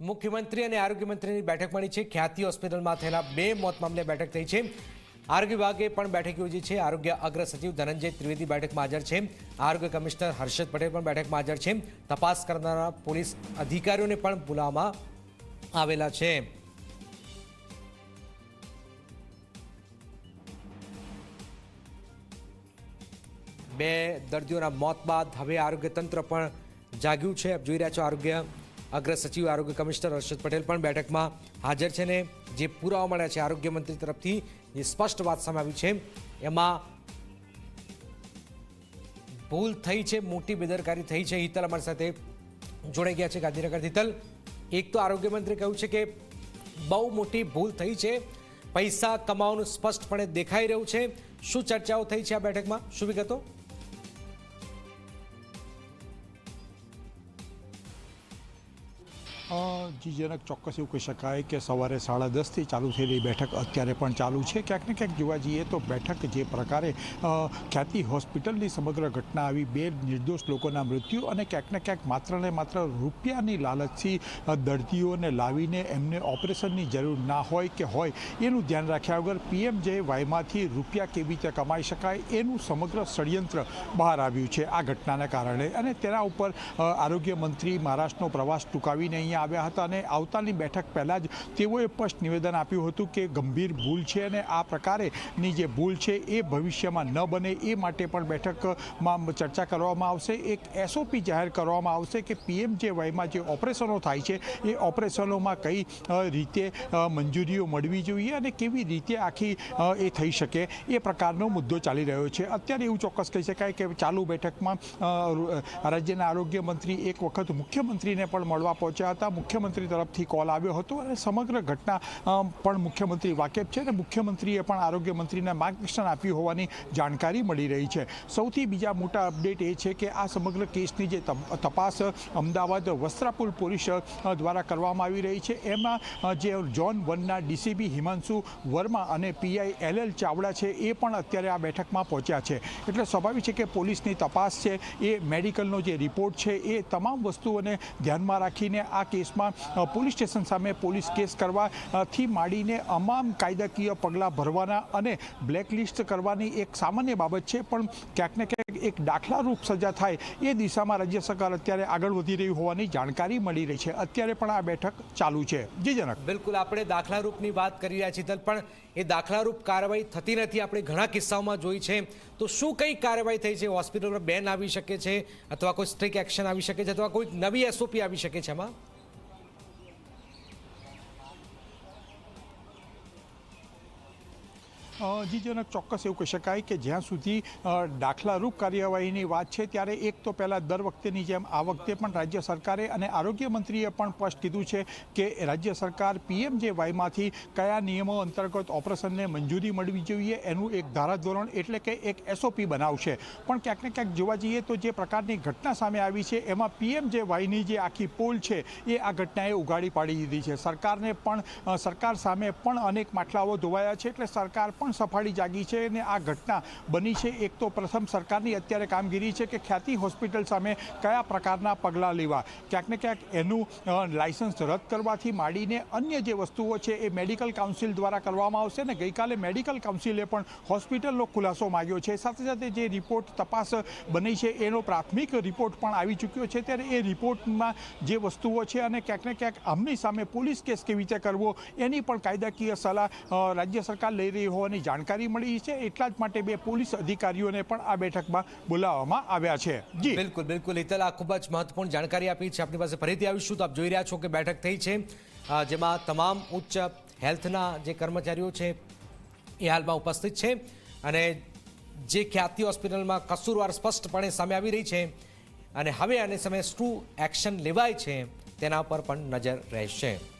મુખ્યમંત્રી અને આરોગ્ય મંત્રીની બેઠક મળી છે. ખ્યાતિ હોસ્પિટલમાં થયેલા બે મોત મામલે બેઠક થઈ છે. આરોગ્ય વિભાગે પણ બેઠક યોજી છે. આરોગ્ય અગ્ર સચિવ ધનંજય ત્રિવેદી બેઠકમાં હાજર છે. આરોગ્ય કમિશનર હર્ષદ પટેલ પણ બેઠકમાં હાજર છે. તપાસ કરનારા પોલીસ અધિકારીઓને પણ બોલાવવામાં આવેલા છે. બે દર્દીઓના મોત બાદ હવે આરોગ્ય તંત્ર પણ જાગ્યું છે. આપ જોઈ રહ્યા છો આરોગ્ય અગ્ર સચિવ આરોગ્ય કમિશનર હર્ષદ પટેલ પણ બેઠકમાં હાજર છે ને જે પુરાવા મળ્યા છે આરોગ્ય મંત્રી તરફથી જે સ્પષ્ટ વાત સામે આવી છે. એમાં ભૂલ થઈ છે, મોટી બેદરકારી થઈ છે, હિતલ અમારી સાથે જોડાઈ ગયા છે ગાંધીનગર હિતલ. એક તો આરોગ્ય મંત્રી કહ્યું છે કે બહુ મોટી ભૂલ થઈ છે, પૈસા કમાવાનું સ્પષ્ટપણે દેખાઈ રહ્યું છે. શું ચર્ચાઓ થઈ છે આ બેઠકમાં? શું વિગતો? જીજનક ચોક્કસ એવું કહી શકાય કે સવારે સાડા દસથી ચાલુ થયેલી બેઠક અત્યારે પણ ચાલુ છે. ક્યાંક ને ક્યાંક જોવા જઈએ તો બેઠક જે પ્રકારે ખ્યાતિ હોસ્પિટલની સમગ્ર ઘટના આવી બે નિર્દોષ લોકોના મૃત્યુ અને ક્યાંક ને ક્યાંક માત્ર ને માત્ર રૂપિયાની લાલચથી દર્દીઓને લાવીને એમને ઓપરેશનની જરૂર ના હોય કે હોય એનું ધ્યાન રાખ્યા વગર પીએમ જે વાયમાંથી રૂપિયા કેવી રીતે કમાઈ શકાય એનું સમગ્ર ષડયંત્ર બહાર આવ્યું છે આ ઘટનાના કારણે. અને તેના ઉપર આરોગ્ય મંત્રી મહારાષ્ટ્રનો પ્રવાસ ટૂંકાવીને અહીંયા આવ્યા હતા અને આવતાની બેઠક પહેલાં જ તેઓએ સ્પષ્ટ નિવેદન આપ્યું હતું કે ગંભીર ભૂલ છે અને આ પ્રકારેની જે ભૂલ છે એ ભવિષ્યમાં ન બને એ માટે પણ બેઠકમાં ચર્ચા કરવામાં આવશે. એક એસઓપી જાહેર કરવામાં આવશે કે પીએમ જે વયમાં જે ઓપરેશનો થાય છે, એ ઓપરેશનોમાં કઈ રીતે મંજૂરીઓ મળવી જોઈએ અને કેવી રીતે આખી એ થઈ શકે એ પ્રકારનો મુદ્દો ચાલી રહ્યો છે. અત્યારે એવું ચોક્કસ કહી શકાય કે ચાલુ બેઠકમાં રાજ્યના આરોગ્ય મંત્રી એક વખત મુખ્યમંત્રીને પણ મળવા પહોંચ્યા હતા. મુખ્યમંત્રી તરફથી કોલ આવ્યો હતો અને સમગ્ર ઘટના પણ મુખ્યમંત્રી વાકેફ છે અને મુખ્યમંત્રીએ પણ આરોગ્ય મંત્રીને માર્ગદર્શન આપ્યું હોવાની જાણકારી મળી રહી છે. સૌથી બીજા મોટા અપડેટ એ છે કે આ સમગ્ર કેસની જે તપાસ અમદાવાદ વસ્ત્રાપુર પોલીસ દ્વારા કરવામાં આવી રહી છે. એમાં જે ઝોન વનના ડીસીપી હિમાંશુ વર્મા અને પીઆઈ એલ એલ ચાવડા છે એ પણ અત્યારે આ બેઠકમાં પહોંચ્યા છે. એટલે સ્વાભાવિક છે કે પોલીસની તપાસ છે, એ મેડિકલનો જે રિપોર્ટ છે, એ તમામ વસ્તુઓને ધ્યાનમાં રાખીને આ કેસમાં પોલીસ સ્ટેશન સામે પોલીસ કેસ કરવાથી માંડીને તમામ કાયદાકીય પગલાં ભરવાના અને બ્લેકલિસ્ટ કરવાની એક સામાન્ય બાબત છે, પણ ક્યાંક ને ક્યાંક એક દાખલારૂપ સજા થાય એ દિશામાં રાજ્ય સરકાર અત્યારે આગળ વધી રહી હોવાની જાણકારી મળી રહી છે. અત્યારે પણ આ બેઠક ચાલુ છે. જી જનક. બિલકુલ, આપણે દાખલારૂપની વાત કરી રહ્યા છીએ, પણ એ દાખલારૂપ કાર્યવાહી થતી નથી. આપણે ઘણા કિસ્સાઓમાં જોઈ છે. તો શું કઈ કાર્યવાહી થઈ છે? હોસ્પિટલ પર બેન આવી શકે છે, અથવા કોઈ સ્ટ્રિક એક્શન આવી શકે છે, અથવા કોઈ નવી એસઓપી આવી શકે છે એમાં? અ, જી જનક ચોક્કસ એવું કહી શકાય કે જ્યાં સુધી દાખલારૂપ કાર્યવાહીની વાત છે ત્યારે એક તો પહેલાં દર વખતેની જેમ આ વખતે પણ રાજ્ય સરકારે અને આરોગ્ય મંત્રીએ પણ સ્પષ્ટ કીધું છે કે રાજ્ય સરકાર પીએમ જે વાયમાંથી કયા નિયમો અંતર્ગત ઓપરેશનને મંજૂરી મળવી જોઈએ એનું એક ધારાધોરણ એટલે કે એક એસઓપી બનાવશે. પણ ક્યાંક ને ક્યાંક જોવા જઈએ તો જે પ્રકારની ઘટના સામે આવી છે એમાં પીએમ જે વાયની જે આખી પોલ છે એ આ ઘટનાએ ઉગાડી પાડી દીધી છે. સરકારને પણ સરકાર સામે પણ અનેક માટલાઓ ધોવાયા છે એટલે સરકાર પણ સફાળી જાગી છે અને આ ઘટના બની છે. એક તો પ્રથમ સરકારની અત્યારે કામગીરી છે કે ખ્યાતિ હોસ્પિટલ સામે કયા પ્રકારના પગલાં લેવા. ક્યાંક ને ક્યાંક એનું લાયસન્સ રદ કરવાથી માંડીને અન્ય જે વસ્તુઓ છે એ મેડિકલ કાઉન્સિલ દ્વારા કરવામાં આવશે ને ગઈકાલે મેડિકલ કાઉન્સિલે પણ હોસ્પિટલનો ખુલાસો માંગ્યો છે. સાથે સાથે જે રિપોર્ટ તપાસ બની છે એનો પ્રાથમિક રિપોર્ટ પણ આવી ચૂક્યો છે. ત્યારે એ રિપોર્ટમાં જે વસ્તુઓ છે અને ક્યાંક ને ક્યાંક આમની સામે પોલીસ કેસ કેવી રીતે કરવો એની પણ કાયદાકીય સલાહ રાજ્ય સરકાર લઈ રહી હોવાની જાણકારી મળી છે એટલા જ માટે બે પોલીસ અધિકારીઓને પણ આ બેઠકમાં બોલાવવામાં આવ્યા છે. જી. બિલકુલ બિલકુલ. હિતલ આ ખૂબ જ મહત્વપૂર્ણ જાણકારી આપી છે. આપણી પાસે ફરીથી આવીશું તો આપ જોઈ રહ્યા છો કે બેઠક થઈ છે. જેમાં તમામ ઉચ્ચ હેલ્થના જે કર્મચારીઓ છે એ હાલમાં ઉપસ્થિત છે અને જે ખ્યાતિ હોસ્પિટલમાં કસૂરવાર સ્પષ્ટપણે સામે આવી રહી છે અને હવે આને સમયે શું એક્શન લેવાય છે તેના પર પણ નજર રહેશે.